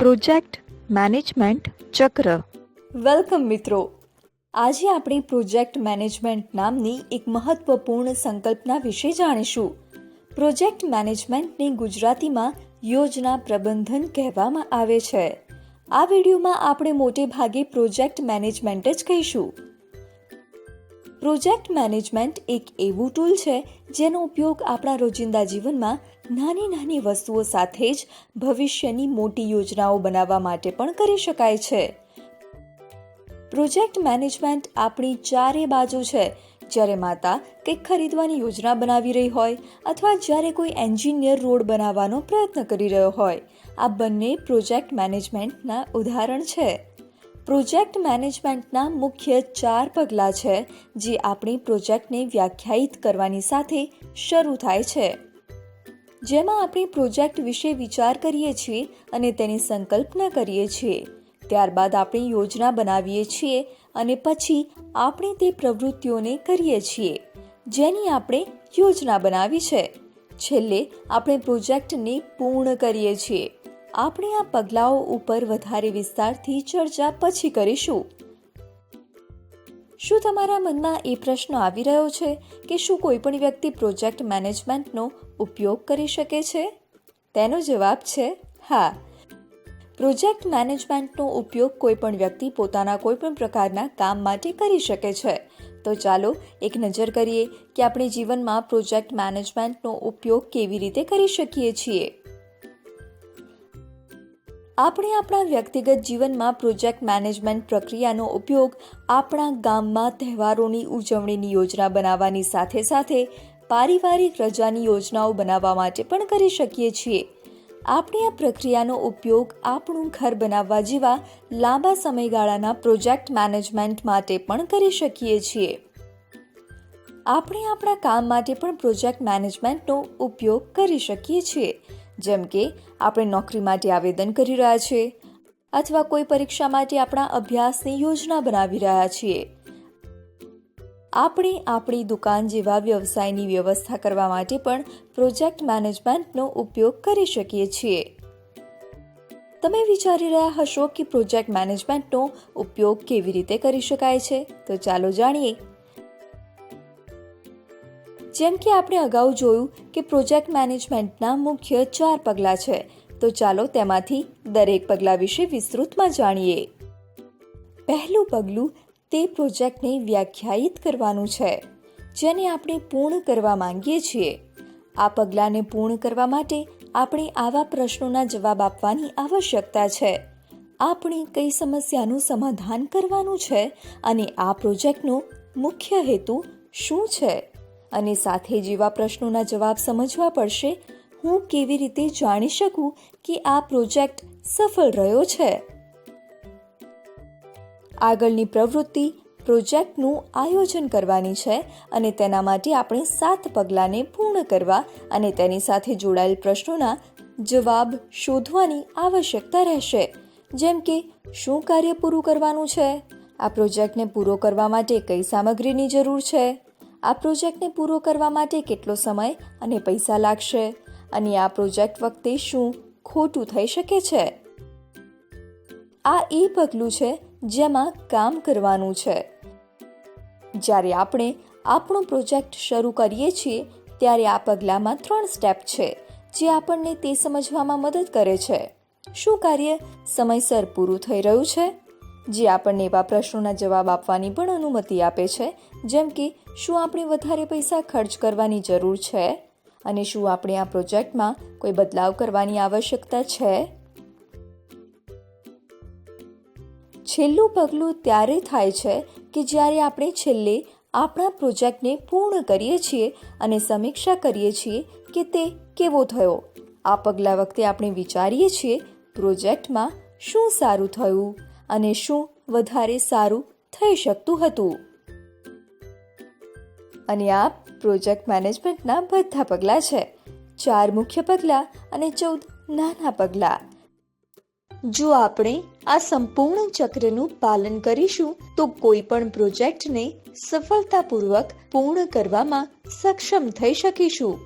Project management ચક્ર. Welcome મિત્રો. આજે આપણે પ્રોજેક્ટ મેનેજમેન્ટ નામની એક મહત્વપૂર્ણ સંકલ્પના વિશે જાણીશું. પ્રોજેક્ટ મેનેજમેન્ટને ગુજરાતીમાં યોજના પ્રબંધન કહેવામાં આવે છે. આ વિડીયોમાં આપણે મોટે ભાગે પ્રોજેક્ટ મેનેજમેન્ટ જ કહીશું. પ્રોજેક્ટ મેનેજમેન્ટ એક એવું ટૂલ છે જેનો ઉપયોગ આપણા રોજિંદા જીવનમાં નાની નાની વસ્તુઓ સાથે જ ભવિષ્યની મોટી યોજનાઓ બનાવવા માટે પણ કરી શકાય છે. પ્રોજેક્ટ મેનેજમેન્ટ આપણી ચારે બાજુ છે. જ્યારે માતા કંઈક ખરીદવાની યોજના બનાવી રહી હોય અથવા જ્યારે કોઈ એન્જિનિયર રોડ બનાવવાનો પ્રયત્ન કરી રહ્યો હોય, આ બંને પ્રોજેક્ટ મેનેજમેન્ટના ઉદાહરણ છે. પ્રોજેક્ટ મેનેજમેન્ટના મુખ્ય ચાર પગલાં છે, જે આપણી પ્રોજેક્ટને વ્યાખ્યાયિત કરવાની સાથે શરૂ થાય છે. જેમાં આપણે પ્રોજેક્ટ વિશે વિચાર કરીએ છીએ અને તેની સંકલ્પના કરીએ છીએ. ત્યારબાદ આપણે યોજના બનાવીએ છીએ અને પછી આપણે તે પ્રવૃત્તિઓને કરીએ છીએ, જેની આપણે યોજના બનાવી છે. છેલ્લે આપણે પ્રોજેક્ટને પૂર્ણ કરીએ છીએ. આપણે આ પગલાઓ ઉપર વધારે વિસ્તારથી ચર્ચા પછી કરીશું. શું તમારા મનમાં એ પ્રશ્ન આવી રહ્યો છે કે શું કોઈ પણ વ્યક્તિ પ્રોજેક્ટ મેનેજમેન્ટનો ઉપયોગ કરી શકે છે? તેનો જવાબ છે, હા. પ્રોજેક્ટ મેનેજમેન્ટનો ઉપયોગ કોઈ પણ વ્યક્તિ પોતાના કોઈ પણ પ્રકારના કામ માટે કરી શકે છે. તો ચાલો એક નજર કરીએ કે આપણે જીવનમાં પ્રોજેક્ટ મેનેજમેન્ટનો ઉપયોગ કેવી રીતે કરી શકીએ છીએ. આપણે આપણા વ્યક્તિગત જીવનમાં પ્રોજેક્ટ મેનેજમેન્ટ પ્રક્રિયાનો ઉપયોગ આપણા ગામમાં તહેવારોની ઉજવણીની યોજના બનાવવાની સાથે સાથે પારિવારિક રજાની યોજનાઓ બનાવવા માટે પણ કરી શકીએ છીએ. આપણે આ પ્રક્રિયાનો ઉપયોગ આપણું ઘર બનાવવા જેવા લાંબા સમયગાળાના પ્રોજેક્ટ મેનેજમેન્ટ માટે પણ કરી શકીએ છીએ. આપણે આપણા કામ માટે પણ પ્રોજેક્ટ મેનેજમેન્ટનો ઉપયોગ કરી શકીએ છીએ. જેમ કે, આપણે નોકરી માટે આવેદન કરી રહ્યા છીએ, અથવા કોઈ પરીક્ષા માટે આપણા અભ્યાસની યોજના બનાવી રહ્યા છીએ. આપણે આપણી દુકાન જેવા વ્યવસાયની વ્યવસ્થા કરવા માટે પણ પ્રોજેક્ટ મેનેજમેન્ટનો ઉપયોગ કરી શકીએ છીએ. તમે વિચારી રહ્યા હશો કે પ્રોજેક્ટ મેનેજમેન્ટનો ઉપયોગ કેવી રીતે કરી શકાય છે? તો ચાલો જાણીએ જેમ કે આપણે અગાઉ જોયું કે પ્રોજેક્ટ મેનેજમેન્ટના મુખ્ય ચાર પગલાં છે. તો ચાલો તેમાંથી દરેક પગલાં વિશે વિસ્તૃતમાં જાણીએ. પહેલું પગલું તે પ્રોજેક્ટને વ્યાખ્યાયિત કરવાનું છે, જેને આપણે પૂર્ણ કરવા માંગીએ છીએ. આ પગલાંને પૂર્ણ કરવા માટે આપણે આવા પ્રશ્નોના જવાબ આપવાની આવશ્યકતા છે. આપણે કઈ સમસ્યાનું સમાધાન કરવાનું છે અને આ પ્રોજેક્ટનો મુખ્ય હેતુ શું છે? અને સાથે જેવા પ્રશ્નોના જવાબ સમજવા પડશે, હું કેવી રીતે જાણી શકું કે આ પ્રોજેક્ટ સફળ રહ્યો છે? આગળની પ્રવૃત્તિ પ્રોજેક્ટનું આયોજન કરવાની છે અને તેના માટે આપણે સાત પગલાંને પૂર્ણ કરવા અને તેની સાથે જોડાયેલ પ્રશ્નોના જવાબ શોધવાની આવશ્યકતા રહેશે. જેમ કે, શું કાર્ય પૂરું કરવાનું છે? આ પ્રોજેક્ટને પૂરો કરવા માટે કઈ સામગ્રીની જરૂર છે? આ પ્રોજેક્ટને પૂરો કરવા માટે કેટલો સમય અને પૈસા લાગશે? અને આ પ્રોજેક્ટ વખતે શું ખોટું થઈ શકે છે? આ એ પગલું છે જેમાં કામ કરવાનું છે. જ્યારે આપણે આપણો પ્રોજેક્ટ શરૂ કરીએ છીએ, ત્યારે આ પગલામાં ત્રણ સ્ટેપ છે, જે આપણને તે સમજવામાં મદદ કરે છે. શું કાર્ય સમયસર પૂરું થઈ રહ્યું છે? જે આપણને એવા પ્રશ્નોના જવાબ આપવાની પણ અનુમતિ આપે છે, જેમ કે શું આપણે વધારે પૈસા ખર્ચ કરવાની જરૂર છે? અને શું આપણે આ પ્રોજેક્ટમાં કોઈ બદલાવ કરવાની આવશ્યકતા છે? છેલ્લું પગલું ત્યારે થાય છે કે જ્યારે આપણે છેલ્લે આપણા પ્રોજેક્ટને પૂર્ણ કરીએ છીએ અને સમીક્ષા કરીએ છીએ કે તે કેવો થયો. આ પગલા વખતે આપણે વિચારીએ છીએ પ્રોજેક્ટમાં શું સારું થયું? અને શું વધારે સારું થઈ શકતું હતું? અને આ પ્રોજેક્ટ મેનેજમેન્ટના બધા પગલાં છે. ચાર મુખ્ય પગલાં અને ચૌદ નાના પગલાં. જો આપણે આ સંપૂર્ણ ચક્રનું પાલન કરીશું, તો કોઈ પણ પ્રોજેક્ટને સફળતાપૂર્વક પૂર્ણ કરવામાં સક્ષમ થઈ શકીશું.